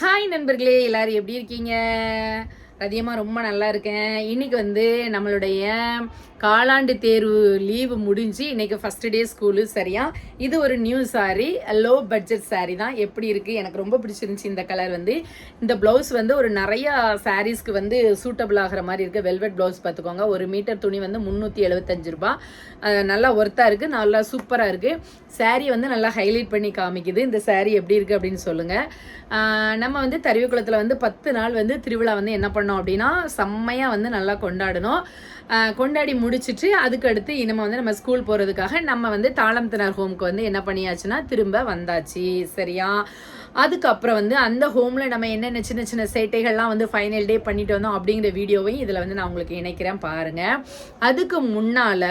Hi நண்பர்களே எல்லாரும் எப்படி இருக்கீங்க? ரதியமாக ரொம்ப நல்லா இருக்கேன். இன்னைக்கு வந்து நம்மளுடைய காலாண்டு தேர்வு லீவு முடிஞ்சு இன்னைக்கு ஃபர்ஸ்ட் டே ஸ்கூலு சரியா? இது ஒரு new sari low budget sari தான். எப்படி இருக்குது எனக்கு ரொம்ப பிடிச்சிருந்துச்சு இந்த கலர் வந்து. இந்த ப்ளவுஸ் வந்து ஒரு நிறையா சாரீஸ்க்கு வந்து சூட்டபிள் ஆகிற மாதிரி இருக்குது வெல்வெட் ப்ளவுஸ் பார்த்துக்கோங்க. ஒரு மீட்டர் துணி வந்து முந்நூற்றி எழுபத்தஞ்சு ரூபாய் நல்லா ஒர்த்தாக இருக்குது நல்லா சூப்பராக இருக்குது சாரீ வந்து நல்லா ஹைலைட் பண்ணி காமிக்குது. இந்த சாரீ எப்படி இருக்குது அப்படின்னு சொல்லுங்கள் நம்ம வந்து தருவிக்குளத்தில் வந்து பத்து நாள் வந்து திருவிழா வந்து என்ன பண்ண பண்ணோம் அப்படின்னா செம்மையாக வந்து நல்லா கொண்டாடணும். கொண்டாடி முடிச்சுட்டு அதுக்கடுத்து இனிமே வந்து நம்ம ஸ்கூல் போகிறதுக்காக நம்ம வந்து தாளம் திணர் ஹோம்க்கு வந்து என்ன பண்ணியாச்சுன்னா திரும்ப வந்தாச்சு. சரியா? அதுக்கப்புறம் வந்து அந்த ஹோமில் நம்ம என்னென்ன சின்ன சின்ன சேட்டைகள்லாம் வந்து ஃபைனல் டே பண்ணிட்டு வந்தோம் அப்படிங்கிற வீடியோவையும் இதில் வந்து நான் உங்களுக்கு இணைக்கிறேன் பாருங்க. அதுக்கு முன்னால்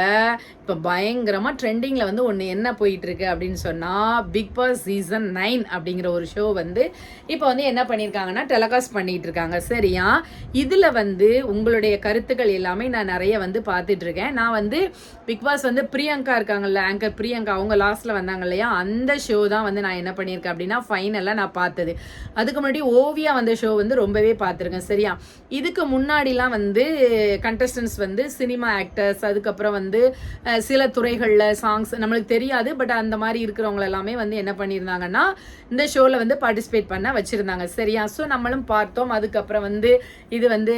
இப்போ பயங்கரமாக ட்ரெண்டிங்கில் வந்து ஒன்று என்ன போயிட்டு இருக்கு அப்படின்னு சொன்னால் பிக் பாஸ் சீசன் நைன் அப்படிங்கிற ஒரு ஷோ வந்து இப்போ வந்து என்ன பண்ணியிருக்காங்கன்னா டெலகாஸ்ட் பண்ணிட்டு இருக்காங்க சரியா? இதில் வந்து உங்களுடைய கருத்துக்கள் எல்லாமே நான் நிறைய வந்து பார்த்துட்டு இருக்கேன் நான் வந்து பிக் பாஸ் வந்து பிரியங்கா இருக்காங்கல்ல ஆங்கர் பிரியங்கா அவங்க லாஸ்ட்ல வந்தாங்க இல்லையா? அந்த ஷோ தான் வந்து நான் என்ன பண்ணியிருக்கேன் அப்படின்னா ஃபைனலாக நான் பார்த்தது. அதுக்கு முன்னாடி ஓவியா வந்த ஷோ வந்து ரொம்பவே பார்த்துருக்கேன். சரியா? இதுக்கு முன்னாடிலாம் வந்து கண்டஸ்டன்ஸ் வந்து சினிமா ஆக்டர்ஸ் அதுக்கப்புறம் வந்து சில துறைகளில் சாங்ஸ் நம்மளுக்கு தெரியாது. பட் அந்த மாதிரி இருக்கிறவங்க எல்லாமே வந்து என்ன பண்ணியிருந்தாங்கன்னா இந்த ஷோவில் வந்து பார்ட்டிசிபேட் பண்ண வச்சுருந்தாங்க. சரியா? ஸோ நம்மளும் பார்த்தோம். அதுக்கப்புறம் வந்து இது வந்து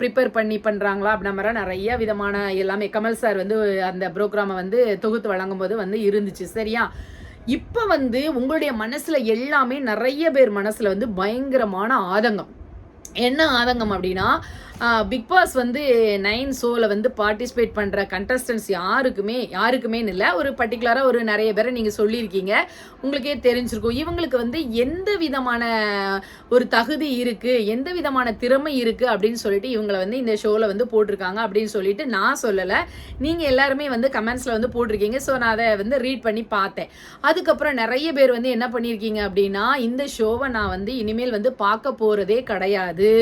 ப்ரிப்பேர் பண்ணி பண்ணுறாங்களா அப்படின்ற மாதிரி நிறைய விதமான எல்லாமே. கமல் சார் வந்து அந்த ப்ரோக்ராமை வந்து தொகுத்து வழங்கும் போது வந்து இருந்துச்சு. சரியா? இப்போ வந்து உங்களுடைய மனசில் எல்லாமே நிறைய பேர் மனசில் வந்து பயங்கரமான ஆதங்கம். என்ன ஆதங்கம் அப்படின்னா பிக் பாஸ் வந்து நைன் ஷோவில் வந்து பார்ட்டிசிபேட் பண்ணுற கண்டஸ்டன்ஸ் யாருக்குமே யாருக்குமே இல்லை. ஒரு பர்டிகுலராக ஒரு நிறைய பேரை நீங்கள் சொல்லியிருக்கீங்க. உங்களுக்கே தெரிஞ்சிருக்கும். இவங்களுக்கு வந்து எந்த விதமான ஒரு தகுதி இருக்குது எந்த விதமான திறமை இருக்குது அப்படின்னு சொல்லிட்டு இவங்களை வந்து இந்த ஷோவில் வந்து போட்டிருக்காங்க அப்படின்னு சொல்லிட்டு நான் சொல்லலை. நீங்கள் எல்லாருமே வந்து கமெண்ட்ஸில் வந்து போட்டிருக்கீங்க. ஸோ நான் அதை வந்து ரீட் பண்ணி பார்த்தேன். அதுக்கப்புறம் நிறைய பேர் வந்து என்ன பண்ணியிருக்கீங்க அப்படின்னா இந்த ஷோவை நான் வந்து இனிமேல் வந்து பார்க்க போகிறதே கிடையாது.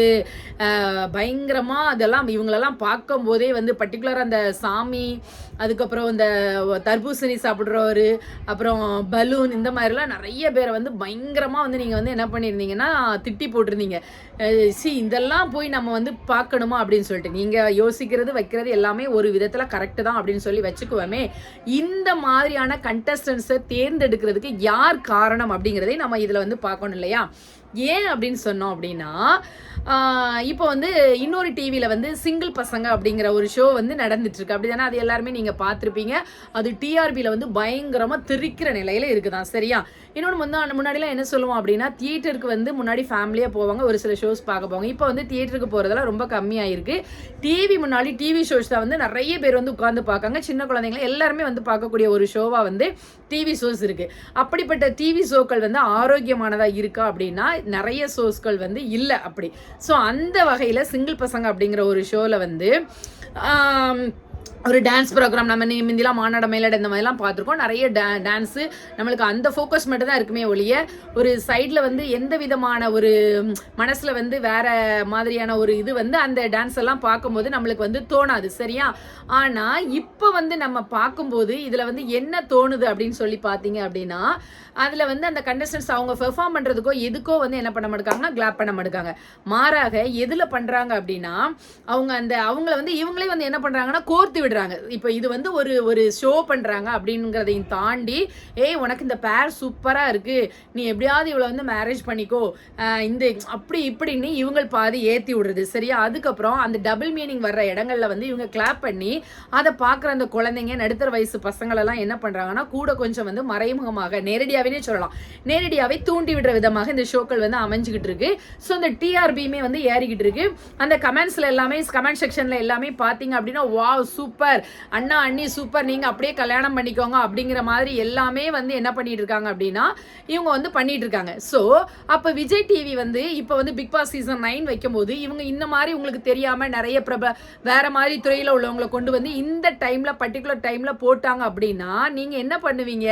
பயங்கர பயங்கரமாக அதெல்லாம் இவங்களெல்லாம் பார்க்கும்போதே வந்து பர்டிகுலராக அந்த சாமி அதுக்கப்புறம் இந்த தர்பூசணி சாப்பிட்றவர் அப்புறம் பலூன் இந்த மாதிரிலாம் நிறைய பேரை வந்து பயங்கரமாக வந்து நீங்கள் வந்து என்ன பண்ணியிருந்தீங்கன்னா திட்டி போட்டிருந்தீங்க. சி இதெல்லாம் போய் நம்ம வந்து பார்க்கணுமா அப்படின்னு சொல்லிட்டு. நீங்கள் யோசிக்கிறது வைக்கிறது எல்லாமே ஒரு விதத்தில் கரெக்டு தான் அப்படின்னு சொல்லி வச்சுக்குவோமே. இந்த மாதிரியான கண்டஸ்டன்ஸை தேர்ந்தெடுக்கிறதுக்கு யார் காரணம் அப்படிங்கிறதே நம்ம இதில் வந்து பார்க்கணும் இல்லையா? ஏன் அப்படின்னு சொன்னோம் அப்படின்னா இப்போ வந்து இன்னொரு டிவியில் வந்து சிங்கிள் பசங்க அப்படிங்கிற ஒரு ஷோ வந்து நடந்துட்டுருக்கு. அப்படி தானே அது எல்லாருமே நீங்கள் பார்த்துருப்பீங்க. அது டிஆர்பியில் வந்து பயங்கரமாக திரிக்கிற நிலையில் இருக்குதான். சரியா? இன்னொன்று வந்து முன்னாடிலாம் என்ன சொல்லுவோம் அப்படின்னா தியேட்டருக்கு வந்து முன்னாடி ஃபேமிலியாக போவாங்க ஒரு சில ஷோஸ் பார்க்க போவாங்க. இப்போ வந்து தியேட்டருக்கு போகிறதெல்லாம் ரொம்ப கம்மியாயிருக்கு. டிவி முன்னாடி டிவி ஷோஸ் தான் வந்து நிறைய பேர் வந்து உட்காந்து பார்க்காங்க. சின்ன குழந்தைங்க எல்லாருமே வந்து பார்க்கக்கூடிய ஒரு ஷோவாக வந்து டிவி ஷோஸ் இருக்குது அப்படிப்பட்ட டிவி ஷோக்கள் வந்து ஆரோக்கியமானதாக இருக்கா அப்படின்னா நிறைய ஷோஸ்கள் வந்து இல்லை அப்படி. ஸோ அந்த வகையில் சிங்கிள் பசங்க அப்படிங்கிற ஒரு ஷோவில் வந்து ஒரு டான்ஸ் ப்ரோக்ராம் நம்ம நீ- முந்திலாம் மாநாட மேலட இந்த மாதிரிலாம் பார்த்துருக்கோம். நிறைய டே டான்ஸு நம்மளுக்கு அந்த ஃபோக்கஸ் மட்டும் தான் இருக்குமே ஒழிய ஒரு சைடில் வந்து எந்த விதமான ஒரு மனசில் வந்து வேற மாதிரியான ஒரு இது வந்து அந்த டான்ஸ் எல்லாம் பார்க்கும்போது நம்மளுக்கு வந்து தோணாது சரியா? ஆனால் இப்போ வந்து நம்ம பார்க்கும்போது இதில் வந்து என்ன தோணுது அப்படின்னு சொல்லி பார்த்தீங்க அப்படின்னா அதில் வந்து அந்த கண்டஸ்டன்ஸ் அவங்க பெர்ஃபார்ம் பண்ணுறதுக்கோ எதுக்கோ வந்து என்ன பண்ண மாட்டாங்கன்னா கிளாப் பண்ண மாட்டாங்க மாறாக எதில் பண்ணுறாங்க அப்படின்னா அவங்க அந்த அவங்கள வந்து இவங்களே வந்து என்ன பண்ணுறாங்கன்னா கோர்த்து விடுறாங்க. இப்போ இது வந்து ஒரு ஒரு ஷோ பண்ணுறாங்க அப்படிங்கிறதையும் தாண்டி ஏய் உனக்கு இந்த பேர் சூப்பராக இருக்குது நீ எப்படியாவது இவளை வந்து மேரேஜ் பண்ணிக்கோ. இந்த அப்படி இப்படின்னு இவங்க பாதி ஏற்றி விடுறது. சரியா? அதுக்கப்புறம் அந்த டபுள் மீனிங் வர்ற இடங்கள்ல வந்து இவங்க கிளாப் பண்ணி அதை பார்க்குற அந்த குழந்தைங்க நடுத்தர வயசு பசங்களெல்லாம் என்ன பண்ணுறாங்கன்னா கூட கொஞ்சம் வந்து மறைமுகமாக நேரடியாகவே சொல்லலாம். நேரடியாகவே தூண்டி விடுற விதமாக இந்த ஷோக்கள் வந்து அமைஞ்சுக்கிட்டு இருக்கு. ஸோ இந்த டிஆர்பியுமே வந்து ஏறிக்கிட்டு இருக்கு. அந்த கமெண்ட்ஸில் எல்லாமே கமெண்ட் செக்ஷனில் எல்லாமே பார்த்தீங்க அப்படின்னா வா சூப்பர் சூப்பர். அண்ணா அண்ணி சூப்பர். நீங்கள் அப்படியே கல்யாணம் பண்ணிக்கோங்க அப்படிங்கிற மாதிரி எல்லாமே வந்து என்ன பண்ணிட்டு இருக்காங்க அப்படின்னா இவங்க வந்து பண்ணிட்டு இருக்காங்க ஸோ அப்போ விஜய் டிவி வந்து இப்போ வந்து பிக் பாஸ் சீசன் நைன் வைக்கும்போது இவங்க இந்த மாதிரி உங்களுக்கு தெரியாமல் நிறைய பிரப வேற மாதிரி துறையில் உள்ளவங்களை கொண்டு வந்து இந்த டைமில் பர்டிகுலர் டைமில் போட்டாங்க அப்படின்னா நீங்கள் என்ன பண்ணுவீங்க?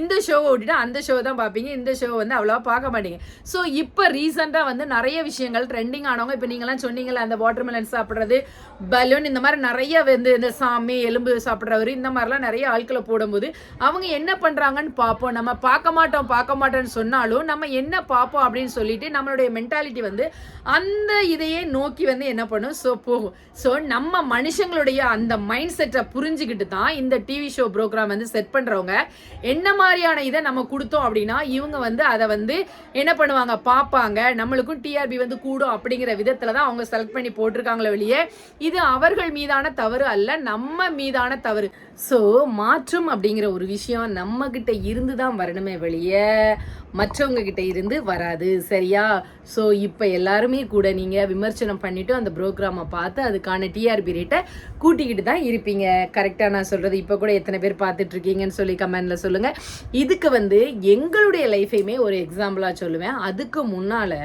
இந்த ஷோவை விட்டுட்டு அந்த ஷோ தான் பார்ப்பீங்க. இந்த ஷோ வந்து அவ்வளோவா பார்க்க மாட்டீங்க. ஸோ இப்போ ரீசெண்டாக வந்து நிறைய விஷயங்கள் ட்ரெண்டிங் ஆனவங்க இப்போ நீங்களாம் சொன்னீங்களே அந்த வாட்டர்மெலன் சாப்பிட்றது பலூன் இந்த மாதிரி நிறைய வந்து இந்த சாமி எலும்பு சாப்பிட்றவர் இந்த மாதிரிலாம் நிறைய ஆட்களை போடும்போது அவங்க என்ன பண்ணுறாங்கன்னு பார்ப்போம். நம்ம பார்க்க மாட்டோம் பார்க்க மாட்டோம்னு சொன்னாலும் நம்ம என்ன பார்ப்போம் அப்படின்னு சொல்லிட்டு நம்மளுடைய மென்டாலிட்டி வந்து அந்த இதையே நோக்கி வந்து என்ன பண்ணும்? ஸோ போகும். ஸோ நம்ம மனுஷங்களுடைய அந்த மைண்ட் செட்டை புரிஞ்சுக்கிட்டு தான் இந்த டிவி ஷோ ப்ரோக்ராம் வந்து செட் பண்ணுறவங்க என்ன மாதிரியான இதை நம்ம கொடுத்தோம் அப்படின்னா இவங்க வந்து அதை வந்து என்ன பண்ணுவாங்க? பார்ப்பாங்க. நம்மளுக்கும் டிஆர்பி வந்து கூடும் அப்படிங்கிற விதத்தில் தான் அவங்க செலக்ட் பண்ணி போட்டிருக்காங்களே வெளியே இது அவர்கள் மீதான தவறு அல்ல. நம்ம மீதான தவறு. ஸோ மாற்றம் அப்படிங்கிற ஒரு விஷயம் நம்ம கிட்ட இருந்து தான் வரணுமே வெளியே. மற்றவங்க கிட்ட இருந்து வராது. சரியா? ஸோ இப்போ எல்லாருமே கூட நீங்கள் விமர்சனம் பண்ணிட்டு அந்த ப்ரோக்ராமை பார்த்து அதுக்கான டிஆர்பி ரேட்டை கூட்டிக்கிட்டு தான் இருப்பீங்க. கரெக்டாக நான் சொல்கிறது இப்போ கூட எத்தனை பேர் பார்த்துட்டு இருக்கீங்கன்னு சொல்லி கமெண்டில் சொல்லுங்கள் இதுக்கு வந்து எங்களுடைய லைஃபையுமே ஒரு எக்ஸாம்பிளாக சொல்லுவேன். அதுக்கு முன்னால்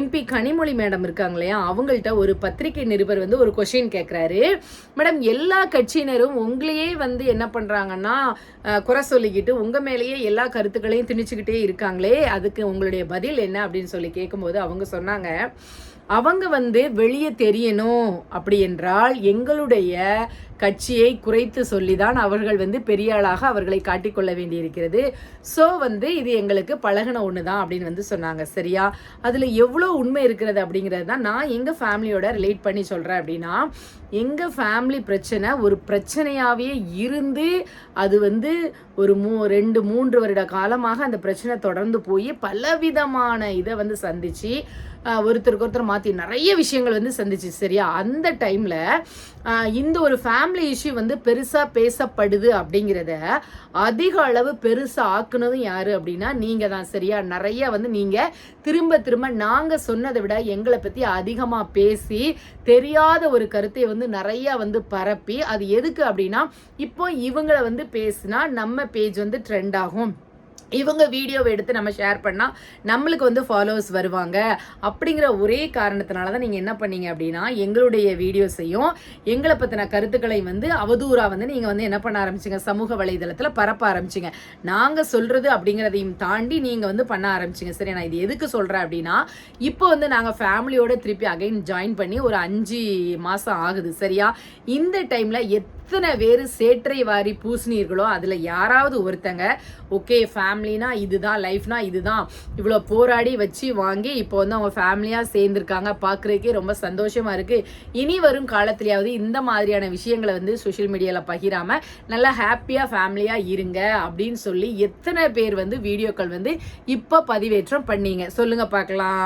எம்பி கனிமொழி மேடம் இருக்காங்க இல்லையா? அவங்கள்ட்ட ஒரு பத்திரிகை நிருபர் வந்து ஒரு கொஷின் கேட்குறாரு மேடம் எல்லா கட்சியினரும் உங்களையே வந்து என்ன பண்ணுறாங்கன்னா குறை சொல்லிக்கிட்டு உங்கள் மேலேயே எல்லா கருத்துக்களையும் திணிச்சுக்கிட்டே இருக்காங்களே அதுக்கு உங்களுடைய பதில் என்ன அப்படின்னு சொல்லி கேட்கும்போது அவங்க சொன்னாங்க அவங்க வந்து வெளியே தெரியணும் அப்படி என்றால் எங்களுடைய கட்சியை குறைத்து சொல்லிதான் அவர்கள் வந்து பெரிய ஆளாக அவர்களை காட்டிக்கொள்ள வேண்டியிருக்கிறது. ஸோ வந்து இது எங்களுக்கு பழகின ஒன்று தான் அப்படின்னு வந்து சொன்னாங்க. சரியா? அதில் எவ்வளோ உண்மை இருக்கிறது அப்படிங்கிறது தான் நான் எங்கள் ஃபேமிலியோட ரிலேட் பண்ணி சொல்கிறேன் அப்படின்னா எங்கள் ஃபேமிலி பிரச்சனை ஒரு பிரச்சனையாகவே இருந்து அது வந்து ஒரு மூ ரெண்டு மூன்று வருட காலமாக அந்த பிரச்சனை தொடர்ந்து போய் பலவிதமான இதை வந்து சந்திச்சு ஒருத்தருக்கு ஒருத்தர் மாற்றி நிறைய விஷயங்கள் வந்து சந்திச்சு சரியா? அந்த டைமில் இந்த ஒரு ஃபேமிலி இஷ்யூ வந்து பெருசாக பேசப்படுது அப்படிங்கிறத அதிக அளவு பெருசாக ஆக்குனதும் யார் அப்படின்னா நீங்கள் தான் சரியா? நிறைய வந்து நீங்கள் திரும்ப திரும்ப நாங்கள் சொன்னதை விட எங்களை பற்றி அதிகமாக பேசி தெரியாத ஒரு கருத்தை வந்து நிறையா வந்து பரப்பி அது எதுக்கு அப்படின்னா இப்போ இவங்களை வந்து பேசினா நம்ம பேஜ் வந்து ட்ரெண்ட் ஆகும். இவங்க வீடியோவை எடுத்து நம்ம ஷேர் பண்ணால் நம்மளுக்கு வந்து ஃபாலோவர்ஸ் வருவாங்க. அப்படிங்கிற ஒரே காரணத்தினால தான் நீங்கள் என்ன பண்ணீங்க அப்படின்னா எங்களுடைய வீடியோஸையும் எங்களை பற்றின கருத்துக்களை வந்து அவதூறாக வந்து நீங்கள் வந்து என்ன பண்ண ஆரம்பிச்சிங்க? சமூக வலைதளத்தில் பரப்ப ஆரம்பிச்சிங்க. நாங்கள் சொல்கிறது அப்படிங்கிறதையும் தாண்டி நீங்கள் வந்து பண்ண ஆரம்பிச்சிங்க. சரி நான் இது எதுக்கு சொல்கிறேன் அப்படின்னா இப்போ வந்து நாங்கள் ஃபேமிலியோட திருப்பி அகைன் ஜாயின் பண்ணி ஒரு அஞ்சு மாதம் ஆகுது. சரியா? இந்த டைமில் எத் எத்தனை பேர் சேற்றை வாரி பூசினீர்களோ அதில் யாராவது ஒருத்தங்க ஓகே ஃபேமிலினா இதுதான் லைஃப்னா இதுதான். இவ்வளோ போராடி வச்சு வாங்கி இப்போ வந்து அவங்க ஃபேமிலியாக சேர்ந்துருக்காங்க பார்க்குறதுக்கே ரொம்ப சந்தோஷமாக இருக்குது இனி வரும் காலத்துலையாவது இந்த மாதிரியான விஷயங்களை வந்து சோஷியல் மீடியாவில் பகிராமல் நல்லா ஹாப்பியாக ஃபேமிலியாக இருங்க அப்படின்னு சொல்லி எத்தனை பேர் வந்து வீடியோக்கள் வந்து இப்போ பதிவேற்றம் பண்ணீங்க. சொல்லுங்கள் பார்க்கலாம்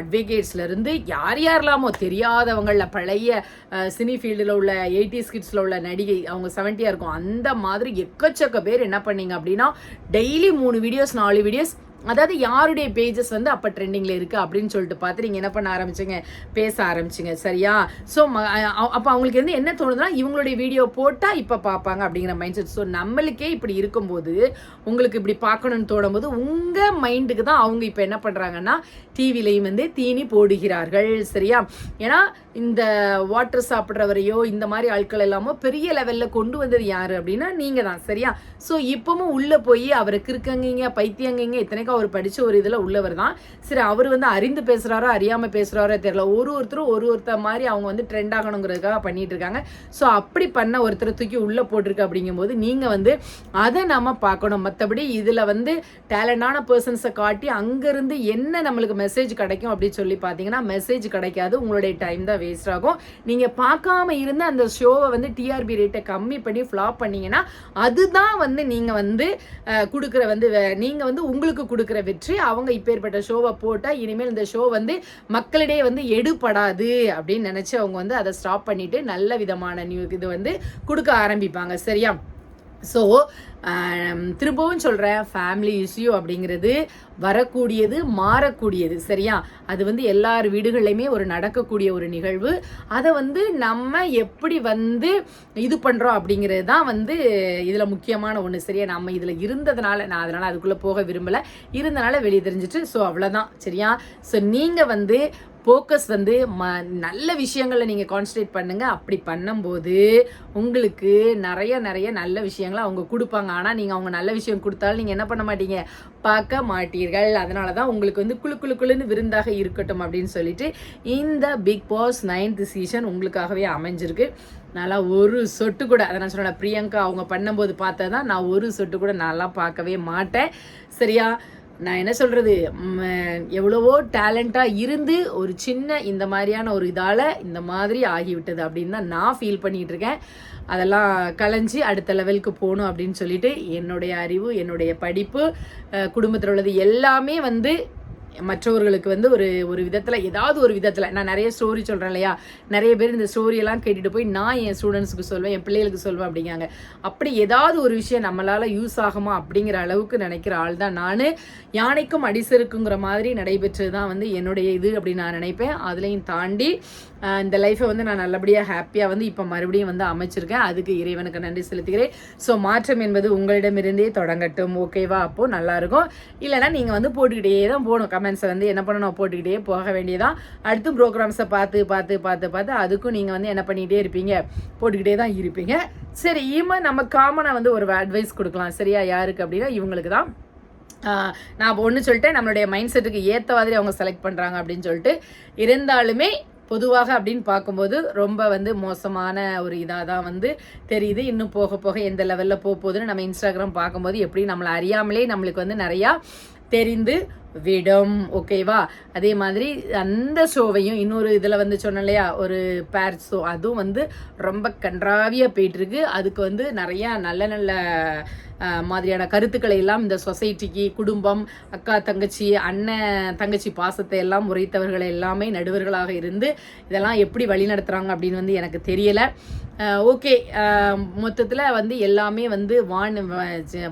அட்வொகேட்ஸ்லேருந்து யார் யாரெல்லாமோ தெரியாதவங்களில் பழைய சினி ஃபீல்டில் உள்ள எயிட்டி ஸ்கிட்ஸில் உள்ள நடிகை அவங்க செவன்ட்டியாக இருக்கும். அந்த மாதிரி எக்கச்சக்க பேர் என்ன பண்ணீங்க அப்படின்னா டெய்லி மூணு வீடியோஸ் நாலு வீடியோஸ் அதாவது யாருடைய பேஜஸ் வந்து அப்போ ட்ரெண்டிங்கில் இருக்குது அப்படின்னு சொல்லிட்டு பார்த்து நீங்கள் என்ன பண்ண ஆரம்பிச்சிங்க? பேச ஆரம்பிச்சிங்க. சரியா? ஸோ அப்போ அவங்களுக்கு வந்து என்ன தோணுதுன்னா இவங்களுடைய வீடியோ போட்டால் இப்போ பார்ப்பாங்க அப்படிங்கிற மைண்ட் செட் ஸோ நம்மளுக்கே இப்படி இருக்கும்போது உங்களுக்கு இப்படி பார்க்கணும்னு தோணும் போது உங்கள் மைண்டுக்கு தான் அவங்க இப்போ என்ன பண்ணுறாங்கன்னா டிவிலையும் வந்து தீனி போடுகிறார்கள். சரியா? ஏன்னா இந்த வாட்டர் சாப்பிட்றவரையோ இந்த மாதிரி ஆட்கள் எல்லாமோ பெரிய லெவலில் கொண்டு வந்தது யார் அப்படின்னா நீங்கள் தான் சரியா? ஸோ இப்பவும் உள்ளே போய் அவருக்கு இருக்கங்கிங்க பைத்தியங்கிங்க இத்தனைக்கும் அவர் படித்த ஒரு இதில் உள்ளவர் தான். சரி அவர் வந்து அறிந்து பேசுகிறாரோ அறியாமல் பேசுகிறாரோ தெரியல. ஒரு ஒருத்தரும் ஒரு ஒருத்தர் மாதிரி அவங்க வந்து ட்ரெண்ட் ஆகணுங்கிறதுக்காக பண்ணிட்டு இருக்காங்க. ஸோ அப்படி பண்ண ஒருத்தரை தூக்கி உள்ளே போட்டிருக்கு அப்படிங்கும்போது நீங்கள் வந்து அதை நம்ம பார்க்கணும். மற்றபடி இதில் வந்து டேலண்டான பர்சன்ஸை காட்டி அங்கேருந்து என்ன நம்மளுக்கு மெசேஜ் கிடைக்கும் அப்படின்னு சொல்லி பார்த்தீங்கன்னா மெசேஜ் கிடைக்காது. உங்களுடைய டைம் தான் வேஸ்ட் ஆகும். நீங்கள் பார்க்காம இருந்து அந்த ஷோவை வந்து டிஆர்பி ரேட்டை கம்மி பண்ணி ஃப்ளாப் பண்ணீங்கன்னா அதுதான் வந்து நீங்கள் வந்து கொடுக்குற வந்து நீங்கள் வந்து உங்களுக்கு கொடுக்குற வெற்றி அவங்க இப்பேற்பட்ட ஷோவை போட்டால் இனிமேல் இந்த ஷோ வந்து மக்களிடையே வந்து எடுபடாது அப்படின்னு நினச்சி அவங்க வந்து அதை ஸ்டாப் பண்ணிவிட்டு நல்ல விதமான நியூ இது வந்து கொடுக்க ஆரம்பிப்பாங்க. சரியா? ஸோ திரும்பவும் சொல்கிறேன் ஃபேமிலி இஷ்யூ அப்படிங்கிறது வரக்கூடியது மாறக்கூடியது சரியா? அது வந்து எல்லார் வீடுகள்லையுமே ஒரு நடக்கக்கூடிய ஒரு நிகழ்வு. அதை வந்து நம்ம எப்படி வந்து இது பண்ணுறோம் அப்படிங்கிறது தான் வந்து இதில் முக்கியமான ஒன்று சரியா? நம்ம இதில் இருந்ததுனால நான் அதனால் அதுக்குள்ளே போக விரும்பலை. இருந்தனால வெளியே தெரிஞ்சிட்டு ஸோ அவ்வளோதான் சரியா? ஸோ நீங்கள் வந்து ஃபோக்கஸ் வந்து ம நல்ல விஷயங்களை நீங்கள் கான்சன்ட்ரேட் பண்ணுங்கள் அப்படி பண்ணும்போது உங்களுக்கு நிறைய நிறைய நல்ல விஷயங்களை அவங்க கொடுப்பாங்க. ஆனால் நீங்கள் அவங்க நல்ல விஷயம் கொடுத்தாலும் நீங்கள் என்ன பண்ண மாட்டீங்க? பார்க்க மாட்டீர்கள். அதனால தான் உங்களுக்கு வந்து குழு குழு குழுன்னு விருந்தாக இருக்கட்டும் அப்படின்னு சொல்லிட்டு இந்த பிக் பாஸ் நைன்த் சீசன் உங்களுக்காகவே அமைஞ்சிருக்கு. நல்லா ஒரு சொட்டு கூட அதை நான் சொன்னேன் பிரியங்கா அவங்க பண்ணும்போது பார்த்தா தான் நான் ஒரு சொட்டு கூட நல்லா பார்க்கவே மாட்டேன். சரியா? நான் என்ன சொல்கிறது எவ்வளவோ டேலண்ட்டாக இருந்து ஒரு சின்ன இந்த மாதிரியான ஒரு இதால் இந்த மாதிரி ஆகிவிட்டது அப்படின்னு தான் நான் ஃபீல் பண்ணிகிட்டு இருக்கேன் அதெல்லாம் கலைஞ்சி அடுத்த லெவலுக்கு போகணும் அப்படின்னு சொல்லிட்டு என்னுடைய அறிவு என்னுடைய படிப்பு குடும்பத்தில் உள்ளது எல்லாமே வந்து மற்றவர்களுக்கு வந்து ஒரு ஒரு விதத்தில் ஏதாவது ஒரு விதத்தில் நான் நிறைய ஸ்டோரி சொல்கிறேன் இல்லையா? நிறைய பேர் இந்த ஸ்டோரியெல்லாம் கேட்டுட்டு போய் நான் என் ஸ்டூடெண்ட்ஸுக்கு சொல்வேன் என் பிள்ளைகளுக்கு சொல்வேன் அப்படிங்காங்க அப்படி ஏதாவது ஒரு விஷயம் நம்மளால் யூஸ் ஆகுமா அப்படிங்கிற அளவுக்கு நினைக்கிற ஆள் தான் நான். யானைக்கும் அடிசருக்குங்கிற மாதிரி நடைபெற்றது தான் வந்து என்னுடைய இது அப்படின்னு நான் நினைப்பேன். அதுலேயும் தாண்டி இந்த லைஃப்பை வந்து நான் நல்லபடியாக ஹாப்பியாக வந்து இப்போ மறுபடியும் வந்து அமைச்சிருக்கேன். அதுக்கு இறைவனுக்கு நன்றி செலுத்துகிறேன். ஸோ மாற்றம் என்பது உங்களிடமிருந்தே தொடங்கட்டும். ஓகேவா அப்போது நல்லாயிருக்கும் இல்லைனா நீங்கள் வந்து போட்டுக்கிட்டே தான் போகணும். கமெண்ட்ஸை வந்து என்ன பண்ணணும் போட்டுக்கிட்டே போக வேண்டியதான் அடுத்து ப்ரோக்ராம்ஸை பார்த்து பார்த்து பார்த்து பார்த்து அதுக்கும் நீங்கள் வந்து என்ன பண்ணிக்கிட்டே இருப்பீங்க? போட்டுக்கிட்டே தான் இருப்பீங்க. சரி இவன் நம்ம காமனாக வந்து ஒரு அட்வைஸ் கொடுக்கலாம். சரியா? யாருக்கு அப்படின்னா இவங்களுக்கு தான். நான் ஒன்று சொல்லிட்டேன். நம்மளுடைய மைண்ட் செட்டுக்கு ஏற்ற மாதிரி அவங்க செலக்ட் பண்ணுறாங்க அப்படின்னு சொல்லிட்டு இருந்தாலுமே பொதுவாக அப்படின்னு பார்க்கும்போது ரொம்ப வந்து மோசமான ஒரு இதாக தான் வந்து தெரியுது. இன்னும் போக போக எந்த லெவலில் போக போகுதுன்னு நம்ம இன்ஸ்டாகிராம் பார்க்கும்போது எப்படி நம்மளை அறியாமலே நம்மளுக்கு வந்து நிறையா தெரிந்து விடும் ஓகேவா அதே மாதிரி அந்த ஷோவையும் இன்னொரு இதில் வந்து சொன்னோம் இல்லையா? ஒரு பேர் ஷோ அதுவும் வந்து ரொம்ப கன்றாவியாக போயிட்டுருக்கு. அதுக்கு வந்து நிறையா நல்ல நல்ல மாதிரியான கருத்துக்களை எல்லாம் இந்த சொசைட்டிக்கு குடும்பம் அக்கா தங்கச்சி அண்ணன் தங்கச்சி பாசத்தை எல்லாம் உரைத்தவர்கள் எல்லாமே நடுவர்களாக இருந்து இதெல்லாம் எப்படி வழி நடத்துகிறாங்க அப்படின்னு வந்து எனக்கு தெரியலை. ஓகே மொத்தத்தில் வந்து எல்லாமே வந்து வான்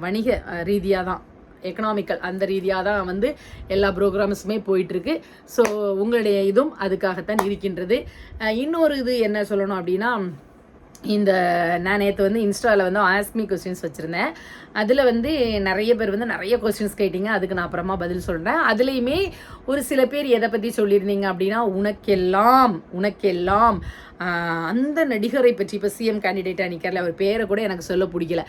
வணிக ரீதியாக தான் எக்கனாமிக்கல் அந்த ரீதியாக தான் வந்து எல்லா ப்ரோக்ராம்ஸுமே போயிட்டுருக்கு. ஸோ உங்களுடைய இதுவும் அதுக்காகத்தான் இருக்கின்றது. இன்னொரு இது என்ன சொல்லணும் அப்படின்னா இந்த நான் நேற்று வந்து இன்ஸ்டாவில் வந்து ஆஸ்மி கொஸ்டின்ஸ் வச்சுருந்தேன். அதில் வந்து நிறைய பேர் வந்து நிறைய கொஸ்டின்ஸ் கேட்டிங்க. அதுக்கு நான் அப்புறமா பதில் சொல்கிறேன் அதுலேயுமே ஒரு சில பேர் எதை பற்றி சொல்லியிருந்தீங்க அப்படின்னா உனக்கெல்லாம் உனக்கெல்லாம் அந்த நடிகரை பற்றி இப்போ சிஎம் கேண்டிடேட்டாக நிற்கிறல அவர் பேரை கூட எனக்கு சொல்ல பிடிக்கல.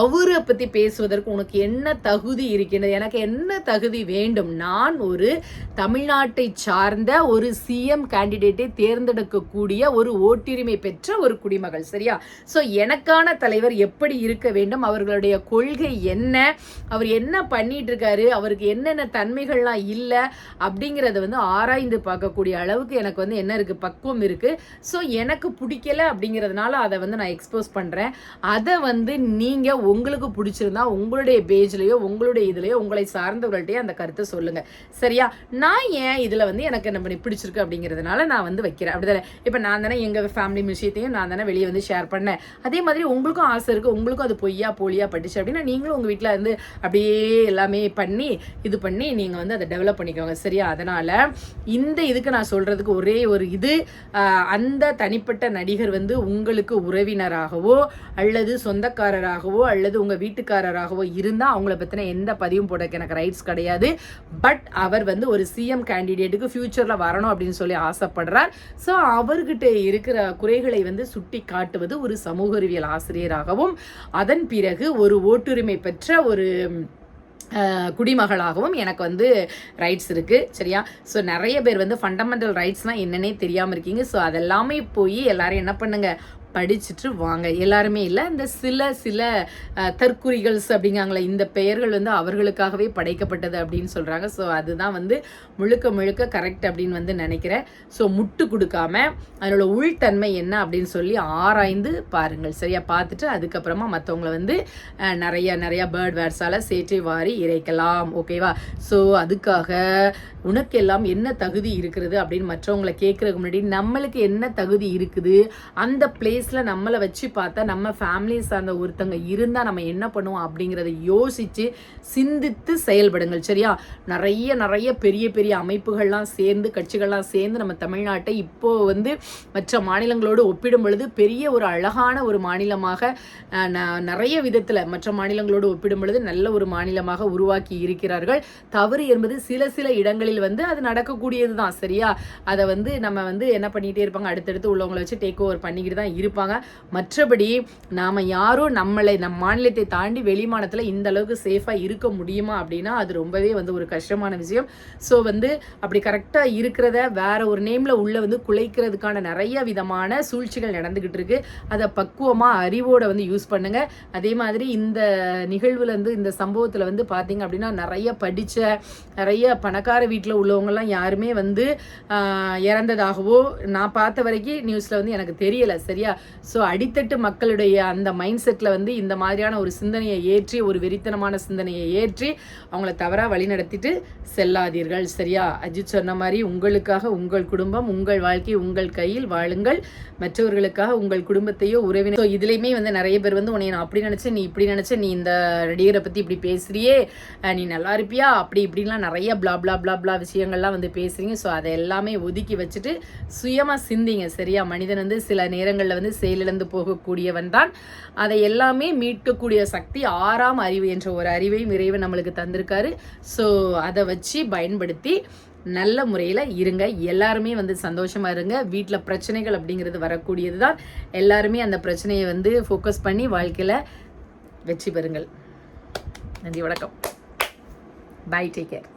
அவரை பற்றி பேசுவதற்கு உனக்கு என்ன தகுதி இருக்கின்றது? எனக்கு என்ன தகுதி வேண்டும்? நான் ஒரு தமிழ்நாட்டை சார்ந்த ஒரு சிஎம் கேண்டிடேட்டை தேர்ந்தெடுக்கக்கூடிய ஒரு ஓட்டுரிமை பெற்ற ஒரு குடிமகள் சரியா? ஸோ எனக்கான தலைவர் எப்படி இருக்க வேண்டும்? அவர்களுடைய கொள்கை என்ன? அவர் என்ன பண்ணிட்டு இருக்காரு அவருக்கு என்னென்ன தன்மைகள்லாம் இல்லை? அப்படிங்கிறத வந்து ஆராய்ந்து பார்க்கக்கூடிய அளவுக்கு எனக்கு வந்து என்ன இருக்குது பக்குவம் இருக்குது ஸோ எனக்கு பிடிக்கல அப்படிங்கிறதுனால அதை வந்து நான் எக்ஸ்போஸ் பண்ணுறேன் அதை வந்து நீங்கள் உங்களுக்கு பிடிச்சிருந்தா உங்களுடைய பேஜ்லேயோ உங்களுடைய இதுலேயோ உங்களை சார்ந்தவர்கள்ட்டையோ அந்த கருத்தை சொல்லுங்கள் சரியா? நான் ஏன் இதில் வந்து எனக்கு என்ன பண்ணி பிடிச்சிருக்கு அப்படிங்கிறதுனால நான் வந்து வைக்கிறேன். அப்படிதானே? இப்போ நான் தானே எங்கள் ஃபேமிலி விஷயத்தையும் நான் தானே வெளியே வந்து ஷேர் பண்ணேன். அதே மாதிரி உங்களுக்கும் ஆசை இருக்குது உங்களுக்கும் அது பொய்யா போலியா பட்டுச்சு அப்படின்னு நீங்களும் உங்கள் வீட்டில் இருந்து அப்படியே எல்லாமே பண்ணி இது பண்ணி நீங்கள் வந்து அதை டெவலப் பண்ணிக்கோங்க சரியா? அதனால் இந்த இதுக்கு நான் சொல்கிறதுக்கு ஒரே ஒரு இது அந்த தனிப்பட்ட நடிகர் வந்து உங்களுக்கு உறவினராகவோ அல்லது சொந்தக்காரராகவோ அல்லது உங்கள் வீட்டுக்காரராகவோ இருந்தால் அவங்கள பற்றின எந்த பதிவும் போட எனக்கு ரைட்ஸ் கிடையாது. பட் அவர் வந்து ஒரு சிஎம் கேண்டிடேட்டுக்கு ஃப்யூச்சரில் வரணும் அப்படின்னு சொல்லி ஆசைப்படுறார். ஸோ அவர்கிட்ட இருக்கிற குறைகளை வந்து சுட்டி காட்டுவது ஒரு சமூக அறிவியல் ஆசிரியராகவும் அதன் பிறகு ஒரு ஓட்டுரிமை பெற்ற ஒரு குடிமகளாகவும் எனக்கு வந்து ரைட்ஸ் இருக்குது சரியா? ஸோ நிறைய பேர் வந்து ஃபண்டமெண்டல் ரைட்ஸ்னால் என்னன்னே தெரியாமல் இருக்கீங்க. ஸோ அதெல்லாமே போய் எல்லோரும் என்ன பண்ணுங்கள் படிச்சுட்டு வாங்க. எல்லாருமே இல்லை. இந்த சில சில தற்குறிகள்ஸ் அப்படிங்காங்களே இந்த பெயர்கள் வந்து அவர்களுக்காகவே படைக்கப்பட்டது அப்படின்னு சொல்கிறாங்க ஸோ அதுதான் வந்து முழுக்க முழுக்க கரெக்ட் அப்படின்னு வந்து நினைக்கிறேன். ஸோ முட்டு கொடுக்காம அதனோட உள்தன்மை என்ன அப்படின்னு சொல்லி ஆராய்ந்து பாருங்கள். சரியா? பார்த்துட்டு அதுக்கப்புறமா மற்றவங்களை வந்து நிறைய நிறைய பேர்ட் வேர்ஸால் சேற்றை வாரி இறைக்கலாம். ஓகேவா ஸோ அதுக்காக உனக்கெல்லாம் என்ன தகுதி இருக்கிறது அப்படின்னு மற்றவங்களை கேட்குறதுக்கு முன்னாடி நம்மளுக்கு என்ன தகுதி இருக்குது? அந்த பிளேஸ் பிளேஸில் நம்மளை வச்சு பார்த்தா நம்ம ஃபேமிலி சார்ந்த ஒருத்தங்க இருந்தால் நம்ம என்ன பண்ணுவோம் அப்படிங்கிறத யோசித்து சிந்தித்து செயல்படுங்கள் சரியா? நிறைய நிறைய பெரிய பெரிய அமைப்புகள்லாம் சேர்ந்து கட்சிகள்லாம் சேர்ந்து நம்ம தமிழ்நாட்டை இப்போது வந்து மற்ற மாநிலங்களோடு ஒப்பிடும் பொழுது பெரிய ஒரு அழகான ஒரு மாநிலமாக ந- நிறைய விதத்தில் மற்ற மாநிலங்களோடு ஒப்பிடும் பொழுது நல்ல ஒரு மாநிலமாக உருவாக்கி இருக்கிறார்கள். தவறு என்பது சில சில இடங்களில் வந்து அது நடக்கக்கூடியது தான் சரியா? அதை வந்து நம்ம வந்து என்ன பண்ணிகிட்டே இருப்பாங்க அடுத்தடுத்து உள்ளவங்களை வச்சு டேக் ஓவர் பண்ணிக்கிட்டு தான் இருப்பாங்க மற்றபடி நாம் யாரும் நம்மளை நம் மாநிலத்தை தாண்டி வெளிமானத்தில் இந்த அளவுக்கு சேஃபாக இருக்க முடியுமா அப்படின்னா அது ரொம்பவே வந்து ஒரு கஷ்டமான விஷயம். ஸோ வந்து அப்படி கரெக்டாக இருக்கிறத வேற ஒரு நேமில் உள்ள வந்து குலைக்கிறதுக்கான நிறைய விதமான சூழ்ச்சிகள் நடந்துக்கிட்டு இருக்கு. அதை பக்குவமாக அறிவோட வந்து யூஸ் பண்ணுங்க. அதே மாதிரி இந்த நிகழ்வுலேருந்து இந்த சம்பவத்தில் வந்து பார்த்தீங்க அப்படின்னா நிறைய படித்த நிறைய பணக்கார வீட்டில் உள்ளவங்கலாம் யாருமே வந்து இறந்ததாகவோ நான் பார்த்த வரைக்கும் நியூஸில் வந்து எனக்கு தெரியலை சரியா? ஸோ அடித்தட்டு மக்களுடைய அந்த மைண்ட் செட்டில் வந்து இந்த மாதிரியான ஒரு சிந்தனையை ஏற்றி ஒரு வெறித்தனமான சிந்தனையை ஏற்றி அவங்கள தவறாக வழிநடத்திட்டு செல்லாதீர்கள். சரியா? அஜித் சொன்ன மாதிரி உங்களுக்காக உங்கள் குடும்பம் உங்கள் வாழ்க்கை உங்கள் கையில் வாழுங்கள். மற்றவர்களுக்காக உங்கள் குடும்பத்தையோ உறவினர் ஸோ இதுலேயுமே வந்து நிறைய பேர் வந்து உன்னை நான் அப்படி நினச்சேன் நீ இப்படி நினச்ச நீ இந்த நடிகரை பற்றி இப்படி பேசுகிறியே நீ நல்லா இருப்பியா அப்படி இப்படின்லாம் நிறைய பிளா பிளா பிளா பிளா விஷயங்கள்லாம் வந்து பேசுகிறீங்க ஸோ அதை எல்லாமே ஒதுக்கி வச்சுட்டு சுயமாக சிந்திங்க சரியா? மனிதன் வந்து சில நேரங்களில் வந்து செயலிழந்து போகக்கூடியவன் தான். அதை எல்லாமே மீட்கக்கூடிய சக்தி ஆறாம் அறிவு என்ற ஒரு அறிவையும் இறைவன் நம்மளுக்கு தந்திருக்காரு. ஸோ அதை வச்சு பயன்படுத்தி நல்ல முறையில் இருங்க. எல்லாருமே வந்து சந்தோஷமா இருங்க. வீட்டில் பிரச்சனைகள் அப்படிங்கிறது வரக்கூடியது தான். எல்லாருமே அந்த பிரச்சனையை வந்து ஃபோக்கஸ் பண்ணி வாழ்க்கையில் வெற்றி பெறுங்கள். நன்றி வணக்கம். Bye take care